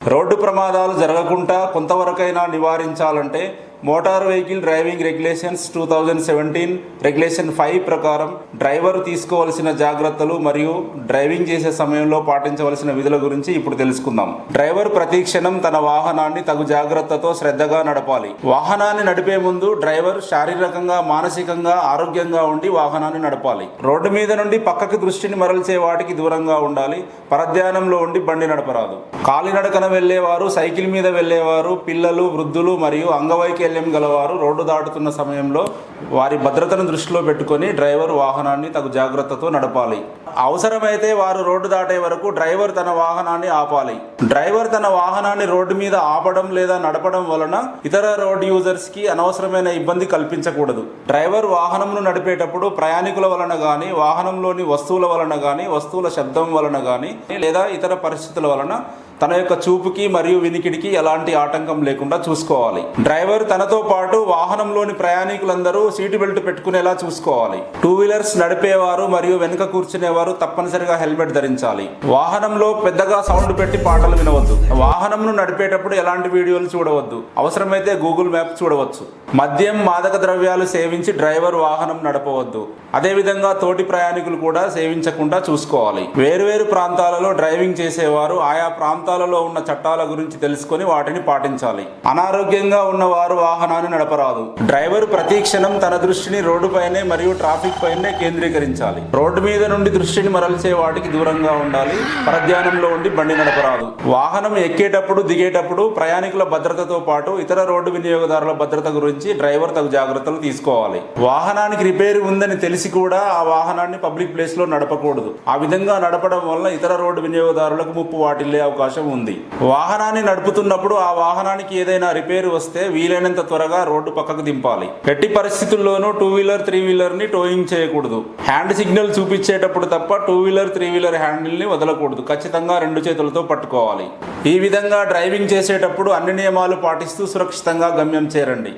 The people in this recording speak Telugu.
రోడ్డు ప్రమాదాలు జరగకుండా కొంతవరకైనా నివారించాలంటే motor vehicle driving regulations two thousand seventeen regulation five ప్రకారం డ్రైవర్ తీసుకోవలసిన జాగ్రత్తలు మరియు డ్రైవింగ్ చేసే సమయంలో పాటించవలసిన విధుల గురించి ఇప్పుడు తెలుసుకుందాం. డ్రైవర్ ప్రతీక్షణం తన వాహనాన్ని తగు జాగ్రత్తతో శ్రద్ధగా నడపాలి. వాహనాన్ని నడిపే ముందు డ్రైవర్ శారీరకంగా మానసికంగా ఆరోగ్యంగా ఉండి వాహనాన్ని నడపాలి. రోడ్డు మీద నుండి పక్కకి దృష్టిని మరల్చే వాటికి దూరంగా ఉండాలి. పరధ్యానంలో ఉండి బండి నడపరాదు. కాలినడకన వెళ్ళేవారు సైకిల్ మీద వెళ్ళేవారు పిల్లలు వృద్ధులు మరియు అంగవైకల్యం గలవారు రోడ్డు దాటుతున్న సమయంలో వారి భద్రతను దృష్టిలో పెట్టుకొని డ్రైవర్ వాహనాన్ని తగు జాగ్రత్తతో నడపాలి. అవసరమైతే వారు రోడ్డు దాటే వరకు డ్రైవర్ తన వాహనాన్ని ఆపాలి. డ్రైవర్ తన వాహనాన్ని రోడ్డు మీద ఆపడం లేదా నడపడం వలన ఇతర రోడ్ యూజర్స్కి అనవసరమైన ఇబ్బంది కల్పించకూడదు. డ్రైవర్ వాహనంను నడిపేటప్పుడు ప్రయాణికుల వలన గాని వాహనంలోని వస్తువుల వలన గాని వస్తువుల శబ్దం వలన గాని లేదా ఇతర పరిస్థితుల వలన తన యొక్క చూపుకి మరియు వినికిడికి ఎలాంటి ఆటంకం లేకుండా చూసుకోవాలి. డ్రైవర్ తనతో పాటు వాహనంలోని ప్రయాణికులందరూ సీటు బెల్ట్ పెట్టుకునేలా చూసుకోవాలి. టూ వీలర్స్ నడిపేవారు మరియు వెనుక కూర్చునేవారు తప్పనిసరిగా హెల్మెట్ ధరించాలి. వాహనంలో పెద్దగా సౌండ్ పెట్టి పాటలు వినవద్దు. వాహనంను నడిపేటప్పుడు ఎలాంటి వీడియోలు చూడవద్దు. అవసరమైతే గూగుల్ మ్యాప్ చూడవచ్చు. మద్యం మాదక ద్రవ్యాలు సేవించి డ్రైవర్ వాహనం నడపవద్దు. అదేవిధంగా తోటి ప్రయాణికులు కూడా సేవించకుండా చూసుకోవాలి. వేరువేరు ప్రాంతాలలో డ్రైవింగ్ చేసేవారు ఆయా ప్రాంతాలలో ఉన్న చట్టాల గురించి తెలుసుకొని వాటిని పాటించాలి. అనారోగ్యంగా ఉన్న వారు వాహనాన్ని నడపరాదు. డ్రైవర్ ప్రతి క్షణం తన దృష్టిని రోడ్డుపైనే మరియు ట్రాఫిక్ పైనే కేంద్రీకరించాలి. రోడ్డు మీద నుండి దృష్టిని మరల్చే వాటికి దూరంగా ఉండాలి. పరధ్యానంలో ఉండి బండి నడపరాదు వాహనం ఎక్కేటప్పుడు దిగేటప్పుడు ప్రయాణికుల భద్రతతో పాటు ఇతర రోడ్డు వినియోగదారుల భద్రత గురించి డ్రైవర్ తగు జాగ్రత్తలు తీసుకోవాలి. వాహనానికి రిపేర్ ఉందని తెలిసి కూడా ఆ వాహనాన్ని పబ్లిక్ ప్లేస్లో నడపకూడదు. ఆ విధంగా నడపడం వల్ల ఇతర రోడ్డు వినియోగదారులకు ముప్పు వాటిల్లే అవకాశం ఉంది. వాహనాన్ని నడుపుతున్నప్పుడు ఆ వాహనానికి ఏదైనా రిపేర్ వస్తే వీలైనంత త్వరగా రోడ్డు పక్కకు దింపాలి. ఎట్టి పరిస్థితుల్లోనూ టూ వీలర్ త్రీ వీలర్ని టోయింగ్ చేయకూడదు. హ్యాండ్ సిగ్నల్ చూపించేటప్పుడు తప్ప తప్ప టూ వీలర్ త్రీ వీలర్ హ్యాండిల్ని వదలకూడదు. ఖచ్చితంగా రెండు చేతులతో పట్టుకోవాలి. ఈ విధంగా డ్రైవింగ్ చేసేటప్పుడు అన్ని నియమాలు పాటిస్తూ సురక్షితంగా గమ్యం చేరండి.